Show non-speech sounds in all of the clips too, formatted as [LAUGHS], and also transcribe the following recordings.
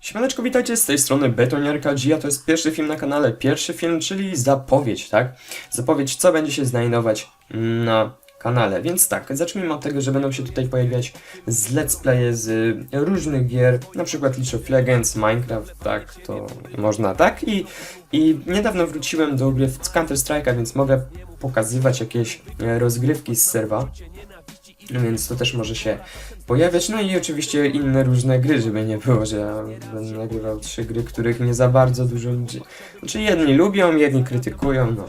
Siemaneczko, witajcie z tej strony Betoniarka G, a to jest pierwszy film na kanale. Pierwszy film, czyli zapowiedź, tak? Zapowiedź, co będzie się znajdować na kanale. Więc tak, zacznijmy od tego, że będą się tutaj pojawiać z let's playe z różnych gier, na przykład League of Legends, Minecraft, tak, to można tak. I, i niedawno wróciłem do gry w Counter-Strike'a, więc mogę pokazywać jakieś e, rozgrywki z serwa. Więc to też może się pojawiać. No i oczywiście inne różne gry, żeby nie było, że ja będę nagrywał trzy gry, których nie za bardzo dużo ludzi. Znaczy jedni lubią, jedni krytykują, no.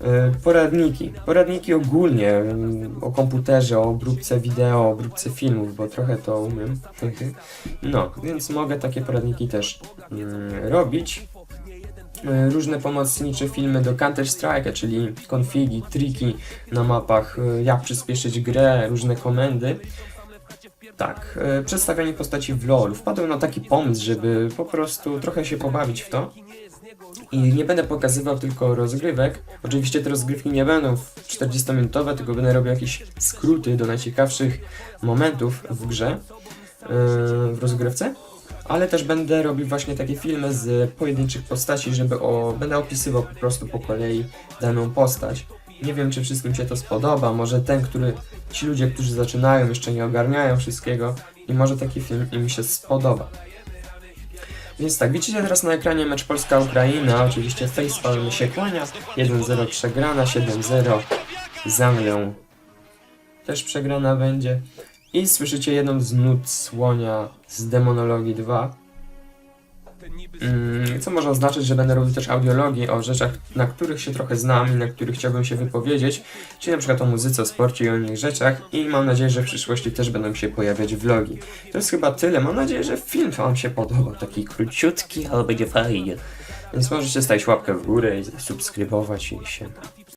E, Poradniki. Poradniki ogólnie mm, o komputerze, o obróbce wideo, o obróbce filmów, bo trochę to umiem. [LAUGHS] No, więc mogę takie poradniki też mm, robić. E, Różne pomocnicze filmy do Counter-Strike'a, czyli konfigi, triki na mapach, e, jak przyspieszyć grę, różne komendy. Tak, e, przedstawianie postaci w LoL. Wpadłem na taki pomysł, żeby po prostu trochę się pobawić w to. I nie będę pokazywał tylko rozgrywek. Oczywiście te rozgrywki nie będą w 40-minutowe, tylko będę robił jakieś skróty do najciekawszych momentów w grze, w rozgrywce. Ale też będę robił właśnie takie filmy z pojedynczych postaci, żeby o, będę opisywał po prostu po kolei daną postać. Nie wiem, czy wszystkim się to spodoba. Może ten, który ci ludzie, którzy zaczynają, jeszcze nie ogarniają wszystkiego i może taki film im się spodoba. Więc tak, widzicie teraz na ekranie mecz Polska-Ukraina. Oczywiście Facepalm się kłania. 1-0 przegrana, 7-0 z Anglią. Też przegrana będzie. I słyszycie jedną z nut słonia z Demonologii 2. Mm, co może oznaczać, że będę robił też audiologii o rzeczach, na których się trochę znam i na których chciałbym się wypowiedzieć, czyli na przykład o muzyce, o sporcie i o innych rzeczach i mam nadzieję, że w przyszłości też będą się pojawiać vlogi. To jest chyba tyle, mam nadzieję, że film wam się podobał, taki króciutki, ale będzie fajnie. Więc możecie stawić łapkę w górę i subskrybować i się